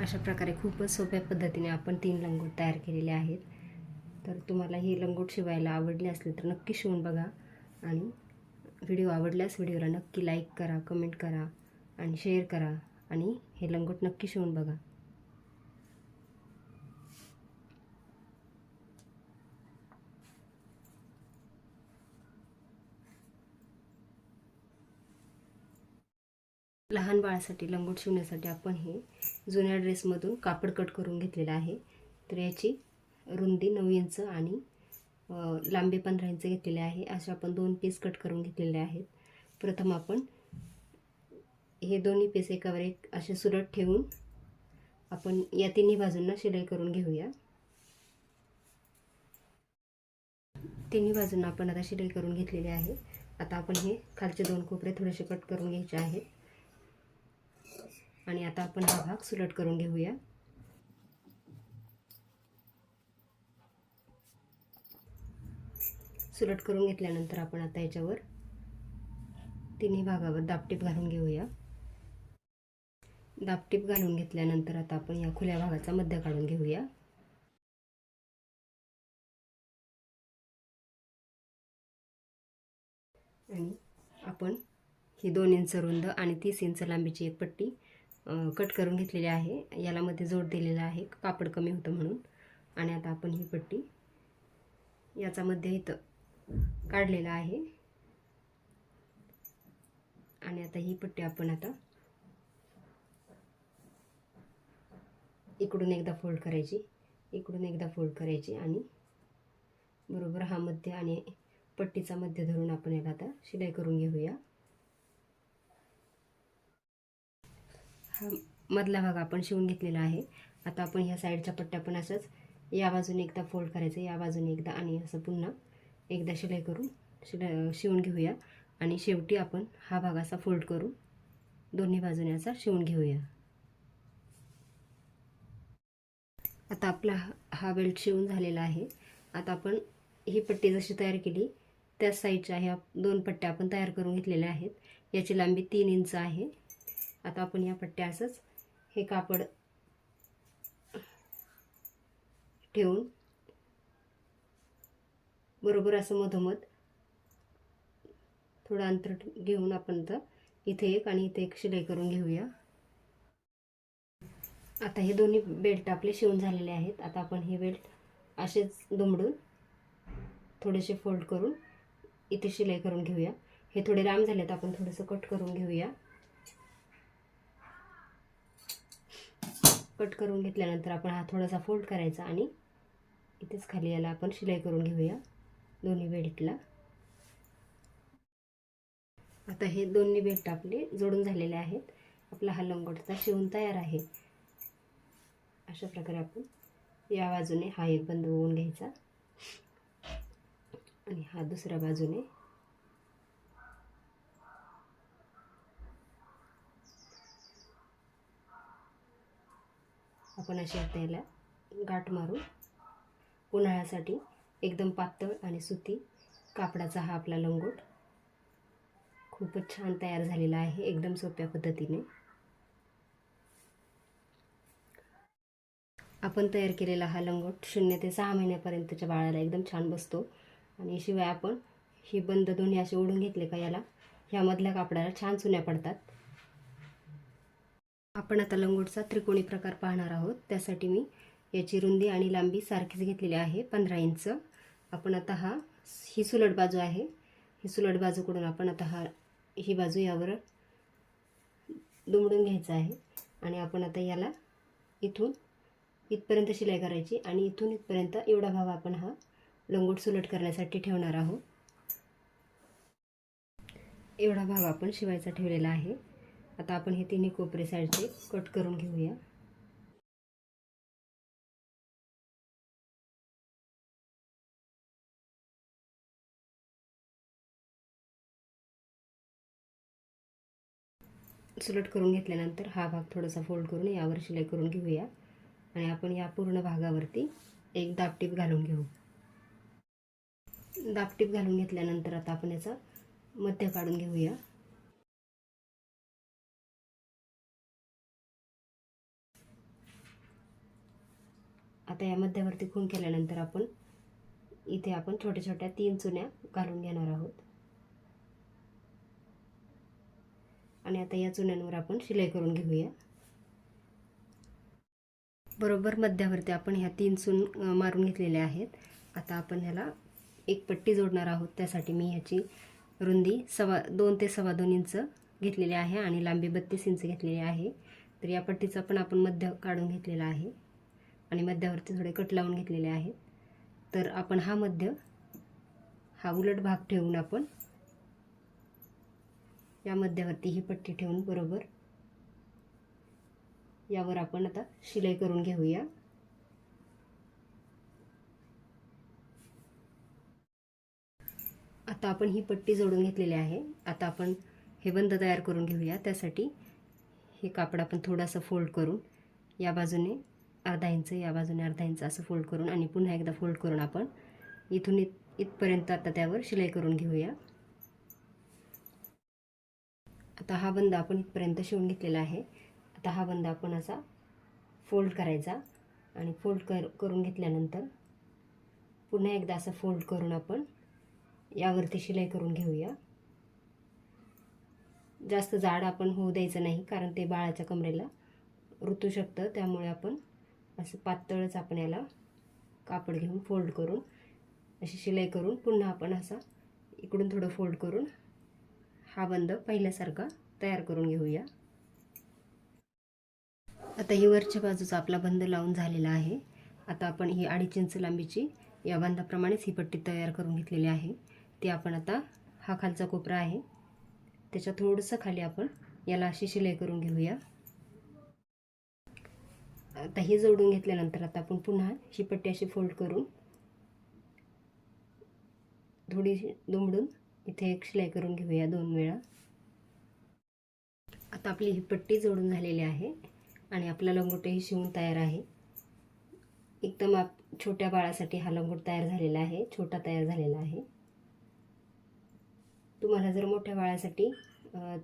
अशा प्रकारे खूपच सोप्या पद्धतीने आपण तीन लंगोट तयार केलेले आहेत. तर तुम्हाला ही लंगोट शिवायला आवडले असले तर नक्की शिवून बघा. आणि व्हिडिओ आवडल्यास व्हिडिओला नक्की लाईक करा कमेंट करा आणि शेअर करा. आणि हे लंगोट नक्की शिवून बघा. लहान बाळासाठी लंगोट शिवण्यासाठी आपण हे जुन्या ड्रेसमधून कापड कट करून घेतलेलं आहे. तर याची रुंदी नऊ इंच आणि लांबी पंधरा इंच घेतलेले आहे. असे आपण दोन पीस कट करून घेतलेले आहेत. प्रथम आपण हे दोन्ही पीस एकावर एक असे सुरत ठेवून आपण या तिन्ही बाजूंना शिलाई करून घेऊया. तिन्ही बाजूंना आपण आता शिलाई करून घेतलेली आहे. आता आपण हे खालचे दोन कोपरे थोडेसे कट करून घ्यायचे आहेत. आणि आता आपण हा भाग सुलट करून घेऊया. सुलट करून घेतल्यानंतर आपण आता याच्यावर तिन्ही भागावर दापटीप घालून घेऊया. दापटीप घालून घेतल्यानंतर आता आपण या खुल्या भागाचा मध्य काढून घेऊया. आणि आपण ही दोन इंच रुंद आणि तीस इंच लांबीची एक पट्टी कट करून घेतलेली आहे. याला मध्ये जोड दिलेला आहे. कापड कमी होतं म्हणून. आणि आता आपण ही पट्टी याचा मध्ये इथं काढलेला आहे. आणि आता ही पट्टी आपण आता इकडून एकदा फोल्ड करायची. इकडून एकदा फोल्ड करायची आणि बरोबर हा मध्य आणि पट्टीचा मध्य धरून आपण याला आता शिलाई करून घेऊया. हा मधला भाग आपण शिवून घेतलेला आहे. आता आपण ह्या साईडच्या पट्ट्या पण असंच या बाजूने एकदा फोल्ड करायचं या बाजूने एकदा आणि असं पुन्हा एकदा शिलाई करून शिलाई शिवून घेऊया. आणि शेवटी आपण हा भाग असा फोल्ड करून दोन्ही बाजूने असा शिवून घेऊया. आता आपला हा- हा बेल्ट शिवून झालेला आहे. आता आपण ही पट्टी जशी तयार केली त्याच साईडच्या ह्या दोन पट्ट्या आपण तयार करून घेतलेल्या आहेत. याची लांबी तीन इंच आहे. आता आपण या पट्ट्या असंच हे कापड ठेवून बरोबर असं मधोमध थोडं अंतर घेऊन आपण तर इथे एक आणि इथे एक शिलाई करून घेऊया. आता हे दोन्ही बेल्ट आपले शिवून झालेले आहेत. आता आपण हे बेल्ट असेच दुमडून थोडेसे फोल्ड करून इथे शिलाई करून घेऊया. हे थोडे लांब झालेत आपण थोडंसं कट करून घेऊया. कट करून घेतल्यानंतर आपण हा थोडासा फोल्ड करायचा आणि इथेच खाली याला आपण शिलाई करून घेऊया दोन्ही बेल्टला आता हे दोन्ही बेल्ट आपले जोडून झालेले आहेत. आपला हा लंगोटचा शिवून तयार आहे. अशा प्रकारे आपण या बाजूने हा एक बंद होऊन घ्यायचा. आणि हा दुसऱ्या बाजूने आपण अशी आता गाठ मारून उन्हाळ्यासाठी एकदम पातळ आणि सुती कापडाचा हा आपला लंगोट खूपच छान तयार झालेला आहे एकदम सोप्या पद्धतीने. आपण तयार केलेला हा लंगोट शून्य ते सहा महिन्यापर्यंतच्या बाळाला एकदम छान बसतो. आणि शिवाय आपण ही बंद दोन्ही असे ओढून घेतले का याला ह्यामधल्या कापडाला छान चुन्या पडतात. आपण आता लंगोटचा त्रिकोणी प्रकार पाहणार आहोत. त्यासाठी मी याची रुंदी आणि लांबी सारखीच घेतलेली आहे पंधरा इंच. आपण आता हा ही सुलट बाजू आहे. ही सुलट बाजूकडून आपण आता हा ही बाजू यावर दुमडून घ्यायचं आहे. आणि आपण आता याला इथून इथपर्यंत शिलाई करायची आणि इथून इथपर्यंत एवढा भाव आपण हा लंगोट सुलट करण्यासाठी ठेवणार आहोत. एवढा भाग आपण शिवायचा ठेवलेला आहे. आता आपण हे तिन्ही कोपरे साईडचे कट करून घेऊया. सुलट करून घेतल्यानंतर हा भाग थोडासा फोल्ड करून यावर शिलाई करून घेऊया. आणि आपण या पूर्ण भागावरती एक दापटीप घालून घेऊ. दापटीप घालून घेतल्यानंतर आता आपण याचा मध्य काढून घेऊया. आता या मध्यावरती खूण केल्यानंतर आपण इथे आपण छोट्या छोट्या तीन चुन्या घालून घेणार आहोत. आणि आता या चुन्यांवर आपण शिलाई करून घेऊया. बरोबर मध्यावरती आपण ह्या तीन चून मारून घेतलेल्या आहेत. आता आपण ह्याला एक पट्टी जोडणार आहोत. त्यासाठी मी ह्याची रुंदी सवा दोन ते सव्वा दोन इंच घेतलेली आहे आणि लांबी बत्तीस इंच घेतलेली आहे. तर या पट्टीचा पण आपण मध्य काढून घेतलेला आहे. आणि मध्यावरती थोडे कट लावून घेतलेले आहेत. तर आपण हा मध्य हा उलट भाग ठेवून आपण या मध्यावरती ही पट्टी ठेवून बरोबर यावर आपण आता शिलाई करून घेऊया. आता आपण ही पट्टी जोडून घेतलेली आहे. आता आपण हे बंद तयार करून घेऊया. त्यासाठी हे कापड आपण थोडासा फोल्ड करून या बाजूने अर्धा इंच या बाजूने अर्धा इंच असं फोल्ड करून आणि पुन्हा एकदा फोल्ड करून आपण इथून इत इथपर्यंत आता त्यावर शिलाई करून घेऊया. आता हा बंद आपण इथपर्यंत शिवून घेतलेला आहे. आता हा बंद आपण असा फोल्ड करायचा आणि फोल्ड कर करून घेतल्यानंतर पुन्हा एकदा असं फोल्ड करून आपण यावरती शिलाई करून घेऊया. जास्त जाड आपण होऊ द्यायचं नाही कारण ते बाळाच्या कमरेला रुतू शकतं त्यामुळे आपण असं पातळच आपण याला कापड घेऊन फोल्ड करून अशी शिलाई करून पुन्हा आपण असा इकडून थोडं फोल्ड करून हा बंद पहिल्यासारखा तयार करून घेऊया. आता ही वरच्या बाजूचा आपला बंद लावून झालेला आहे. आता आपण ही अडीच इंच लांबीची या बंदाप्रमाणेच ही पट्टी तयार करून घेतलेली आहे. ती आपण आता हा खालचा कोपरा आहे. त्याच्या थोडंसं खाली आपण याला अशी शिलाई करून घेऊया. आता हे जोडून घेतल्यानंतर आता आपण पुन्हा ही पट्टी अशी फोल्ड करून थोडी दुमडून इथे एक शिलाई करून घेऊया दोन वेळा. आता आपली ही पट्टी जोडून झालेली आहे आणि आपला लंगोटही शिवून तयार आहे. एकदम आप छोट्या बाळासाठी हा लंगोट तयार झालेला आहे छोटा तयार झालेला आहे. तुम्हाला जर मोठ्या बाळासाठी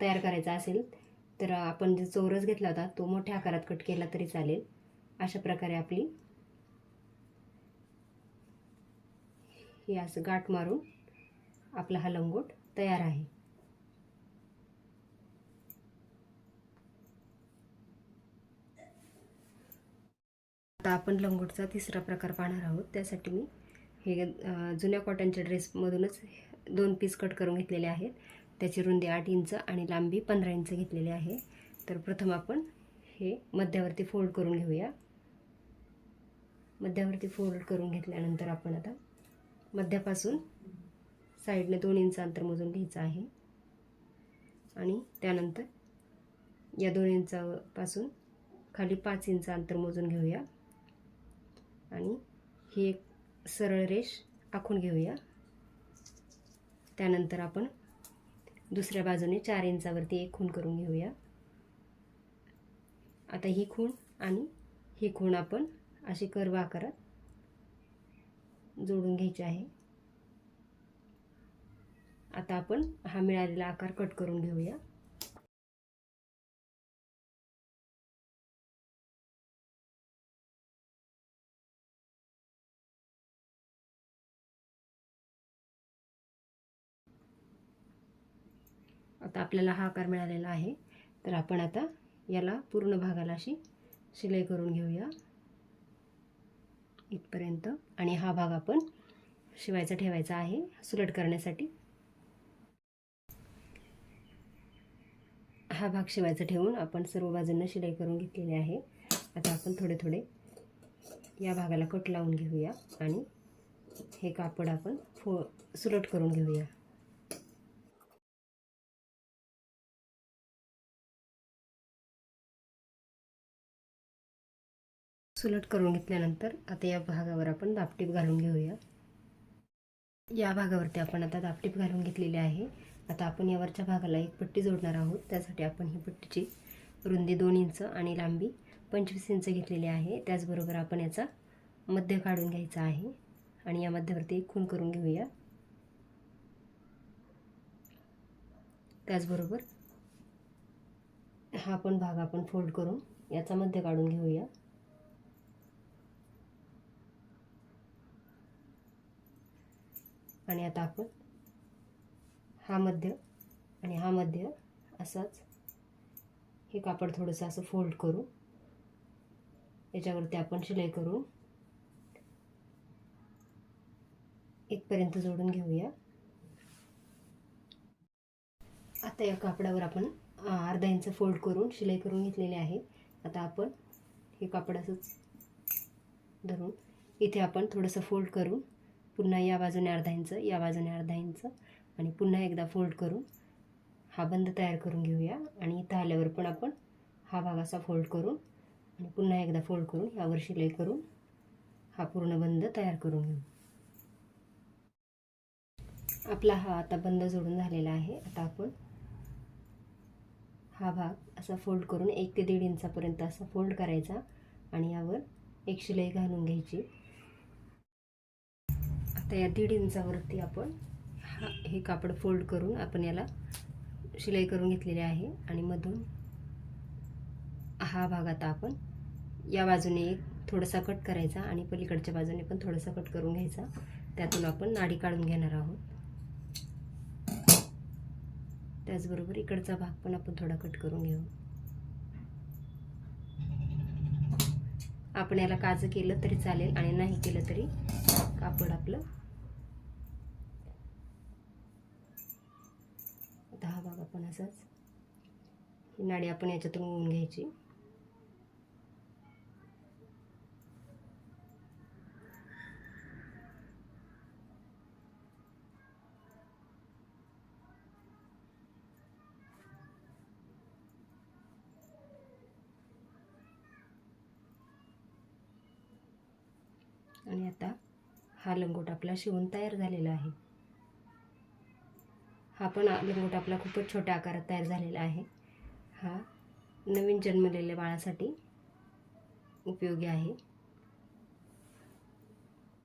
तयार करायचा असेल तर आपण जो चौरस घेतला होता तो मोठ्या आकारात कट केला तरी चालेल. अशा प्रकारे आपली हे असं गाठ मारून आपला हा लंगोट तयार आहे. आता आपण लंगोटचा तिसरा प्रकार पाहणार आहोत. त्यासाठी मी हे जुन्या कॉटनच्या ड्रेसमधूनच दोन पीस कट करून घेतलेले आहेत. त्याची रुंदी आठ इंच आणि लांबी पंधरा इंच घेतलेली आहे. तर प्रथम आपण हे मध्यावरती फोल्ड करून घेऊया. मध्यावरती फोल्ड करून घेतल्यानंतर आपण आता मध्यापासून साईडने दोन इंच अंतर मोजून घ्यायचं आहे. आणि त्यानंतर या दोन इंचापासून खाली पाच इंच अंतर मोजून घेऊया. आणि ही एक सरळ रेष आखून घेऊया. त्यानंतर आपण दुसऱ्या बाजूने चार इंचावरती एक खूण करून घेऊया. आता ही खूण आणि ही खूण आपण अशी कर्व आकारात जोडून घ्यायची आहे. आता आपण हा मिळालेला आकार कट करून घेऊया. आता आपल्याला हा आकार मिळालेला आहे. तर आपण आता याला पूर्ण भागाला अशी शिलाई करून घेऊया. इथपर्यंत. आणि हा भाग आपण शिवायचा ठेवायचा आहे सुलट करण्यासाठी. हा भाग शिवायचा ठेवून आपण सर्व बाजूंना शिलाई करून घेतलेली आहे. आता आपण थोडे थोडे या भागाला कट लावून घेऊया आणि हे कापड आपण फो सुलट करून घेऊया. सुलट करून घेतल्यानंतर आता या भागावर आपण दापटीप घालून घेऊया. या भागावरती आपण आता दापटीप घालून घेतलेली आहे. आता आपण यावरच्या भागाला एक पट्टी जोडणार आहोत. त्यासाठी आपण ही पट्टीची रुंदी दोन इंच आणि लांबी पंचवीस इंच घेतलेली आहे. त्याचबरोबर आपण याचा मध्य काढून घ्यायचा आहे. आणि या मध्यावरती एक खूण करून घेऊया. त्याचबरोबर हा पण भाग आपण फोल्ड करून याचा मध्य काढून घेऊया. आणि आता आपण हा मध्य आणि हा मध्य असाच हे कापड थोडंसं असं फोल्ड करू. याच्यावरती आपण शिलाई करून इथपर्यंत जोडून घेऊया. आता या कापडावर आपण अर्धा इंच फोल्ड करून शिलाई करून घेतलेली आहे. आता आपण हे कापड असंच धरून इथे आपण थोडंसं फोल्ड करून पुन्हा या बाजूने अर्धा इंच या बाजूने अर्धा इंच आणि पुन्हा एकदा फोल्ड करून हा बंद तयार करून घेऊया आणि इथं आल्यावर पण आपण हा भाग असा फोल्ड करून आणि पुन्हा एकदा फोल्ड करून यावर शिलाई करून हा पूर्ण बंद तयार करून घेऊ. आपला हा आता बंद जोडून झालेला आहे. आता आपण हा भाग असा फोल्ड करून एक ते दीड इंचापर्यंत असा फोल्ड करायचा आणि यावर एक शिलाई घालून घ्यायची. आता या दीड इंचावरती आपण हा हे कापड फोल्ड करून आपण याला शिलाई करून घेतलेली आहे. आणि मधून हा भाग आता आपण या बाजूने एक थोडासा कट करायचा आणि पलीकडच्या बाजूने पण थोडासा कट करून घ्यायचा. त्यातून आपण नाडी काढून घेणार आहोत. त्याचबरोबर इकडचा भाग पण आपण थोडा कट करून घेऊ. आपण याला काजं केलं तरी चालेल आणि नाही केलं तरी कापड आपलं आता हा भाग आपण असाच. ही नाडी आपण याच्यातून उघडून घ्यायची. आणि आता हा लंगोट आपला शिवून तयार झालेला आहे. हा पण लंगोट आपला खूपच छोट्या आकारात तयार झालेला आहे. हा नवीन जन्मलेल्या बाळासाठी उपयोगी आहे.